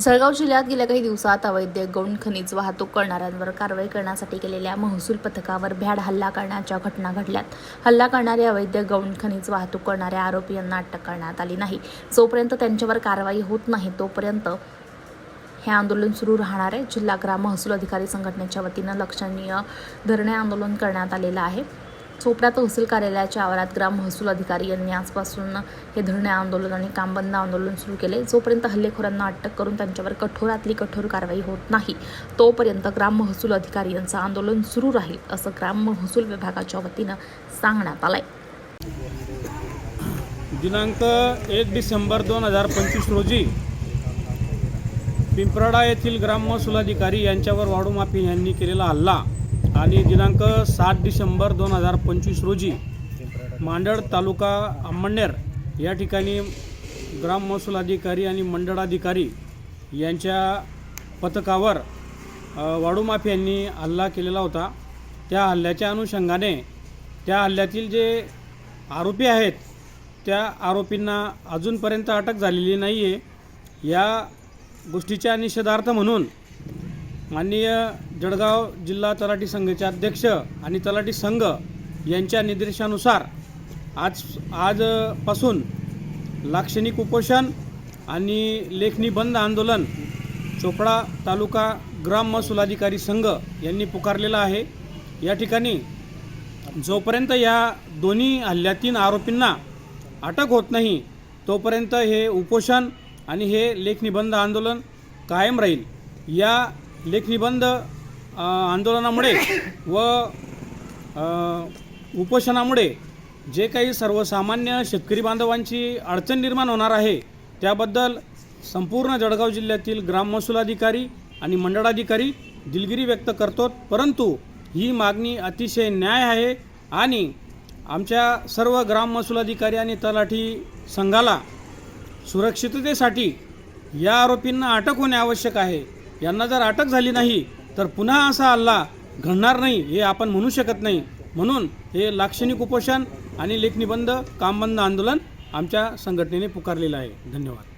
जळगाव जिल्ह्यात गेल्या काही दिवसात अवैध गौण खनिज वाहतूक करणाऱ्यांवर कारवाई करण्यासाठी केलेल्या महसूल पथकावर भ्याड हल्ला करण्याच्या घटना घडल्यात. हल्ला करणारे अवैध गौण खनिज वाहतूक करणाऱ्या आरोपी यांना अटक करण्यात आली नाही. जोपर्यंत त्यांच्यावर कारवाई होत नाही तोपर्यंत हे आंदोलन सुरू राहणार आहे. जिल्हा ग्राम महसूल अधिकारी संघटनेच्या वतीनं लक्षणीय धरणे आंदोलन करण्यात आलेलं आहे. चोपडा तहसील कार्यालयाच्या आवारात ग्राम महसूल अधिकारी यांनी आजपासून हे धरणे आंदोलन आणि कामबंद आंदोलन सुरू केले. जोपर्यंत हल्लेखोरांना अटक करून त्यांच्यावर कठोरातली कठोर कारवाई होत नाही तोपर्यंत ग्राम महसूल अधिकारी यांचं आंदोलन सुरू राहील असं ग्राम महसूल विभागाच्या वतीनं सांगण्यात आलंय. दिनांक एक डिसेंबर दोन हजार पंचवीस रोजी पिंपराडा येथील ग्राम महसूल अधिकारी यांच्यावर वाडूमाफी यांनी केलेला हल्ला. आणि दिनांक सात डिसेंबर दोन हजार पंचवीस रोजी मांडळ तालुका अंमळनेर या ठिकाणी ग्राम महसूल अधिकारी आणि मंडळाधिकारी यांच्या पथकावर वाडूमाफियांनी यांनी हल्ला केलेला होता. त्या हल्ल्याच्या अनुषंगाने त्या हल्ल्यातील जे आरोपी आहेत त्या आरोपींना अजूनपर्यंत अटक झालेली नाही आहे या गोष्टीच्या निषेधार्थ म्हणून माननीय जळगाव जिल्हा तलाठी संघाचे अध्यक्ष आणि तलाठी संघ यांच्या निर्देशानुसार आज आजपासून लाक्षणिक उपोषण आणि लेखणी बंद आंदोलन चोपडा तालुका ग्राम महसूल अधिकारी संघ यांनी पुकारलेला आहे. या ठिकाणी जोपर्यंत या दोन्ही हल्ल्यातील आरोपींना अटक होत नाही तोपर्यंत हे उपोषण आणि हे लेखनिबंध आंदोलन कायम राहील. या लेखनिबंध आंदोलनामुळे व उपोषणामुळे जे काही सर्वसामान्य शेतकरी बांधवांची अडचण निर्माण होणार आहे त्याबद्दल संपूर्ण जळगाव जिल्ह्यातील ग्राम महसूल अधिकारी आणि मंडळाधिकारी दिलगिरी व्यक्त करतो परंतु ही मागणी अतिशय न्याय आहे आणि आमच्या सर्व ग्राम महसूल अधिकारी आणि तलाठी संघाला सुरक्षिततेसाठी या आरोपींना अटक होणे आवश्यक आहे. यांना जर अटक झाली नाही तर पुन्हा असा हल्ला घडणार नाही हे आपण म्हणू शकत नाही. म्हणून हे लाक्षणिक उपोषण आणि लेखनिबंध कामबंद आंदोलन आमच्या संघटनेने पुकारलेलं आहे. धन्यवाद.